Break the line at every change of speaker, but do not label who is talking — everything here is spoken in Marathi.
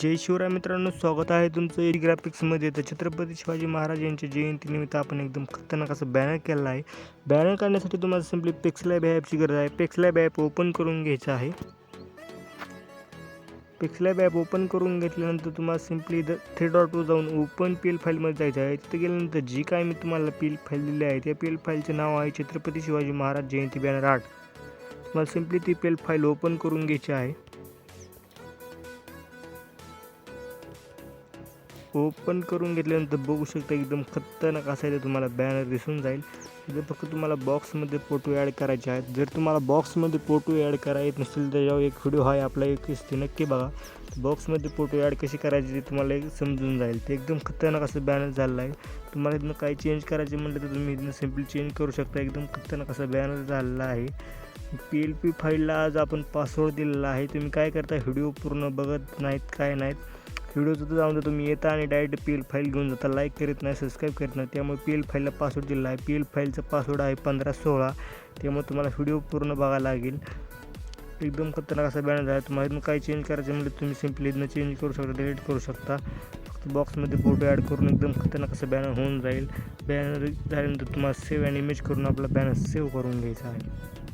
जय शिवराय मित्रांनो स्वागत आहे तुमचं एडी ग्राफिक्समध्ये तर छत्रपती शिवाजी महाराज यांच्या जयंतीनिमित्त आपण एकदम खतरनाक असं बॅनर केलेला आहे. बॅनर काढण्यासाठी तुम्हाला सिम्पली पिक्सलॅब ॲपची गरज आहे. पिक्सलॅब ॲप ओपन करून घ्यायचं आहे. पिक्सलॅब ॲप ओपन करून घेतल्यानंतर तुम्हाला सिम्पली द थ्री टू जाऊन ओपन पी एल फाईलमध्ये जायचं आहे. तिथे गेल्यानंतर जी काय मी तुम्हाला पी एल फाईल दिली आहे त्या पी एल फाईलचं नाव आहे छत्रपती शिवाजी महाराज जयंती बॅनर आर्ट तुम्हाला सिम्पली ती पी एल फाईल ओपन करून घ्यायची आहे. ओपन करून घेतल्यानंतर बघू शकता एकदम खतरनाक असायचं तुम्हाला बॅनर दिसून जाईल. जर फक्त तुम्हाला बॉक्समध्ये फोटो ॲड करायचे आहेत. जर तुम्हाला बॉक्समध्ये फोटो ॲड करा येत नसेल तर यावर एक व्हिडिओ आहे आपला एक ते नक्की बघा. बॉक्समध्ये फोटो ॲड कशी करायची ते तुम्हाला एक समजून जाईल. ते एकदम खतरनाक असं बॅनर झालेलं आहे. तुम्हाला इथनं काही चेंज करायचे म्हटलं तर तुम्ही इथनं सिम्पली चेंज करू शकता. एकदम खतरनाक असा बॅनर झालेला आहे. पी एल पी फाईलला आज आपण पासवर्ड दिलेला आहे. तुम्ही काय करता? व्हिडिओ पूर्ण बघत नाहीत काय नाहीत. व्हिडिओचं जाऊन तर तुम्ही येता आणि डायरेक्ट पी एल फाईल घेऊन जाता. लाईक करीत नाही सबस्क्राईब करीत नाही. त्यामुळे पी एल फाईलला पासवर्ड दिला आहे. पी एल फाईलचा पासवर्ड आहे पंधरा सोळा. त्यामुळे तुम्हाला व्हिडिओ पूर्ण बघायला लागेल. एकदम खतरनाक असा बॅनर आहे. तुम्हाला इथून काही चेंज करायचं म्हणजे तुम्ही सिम्पली इथनं चेंज करू शकता डिलीट करू शकता. फक्त बॉक्समध्ये फोटो ॲड करून एकदम खतरनाक असं बॅनर होऊन जाईल. बॅनर झाल्यानंतर तुम्हाला सेव्ह आणि इमेज करून आपला बॅनर सेव्ह करून घ्यायचा आहे.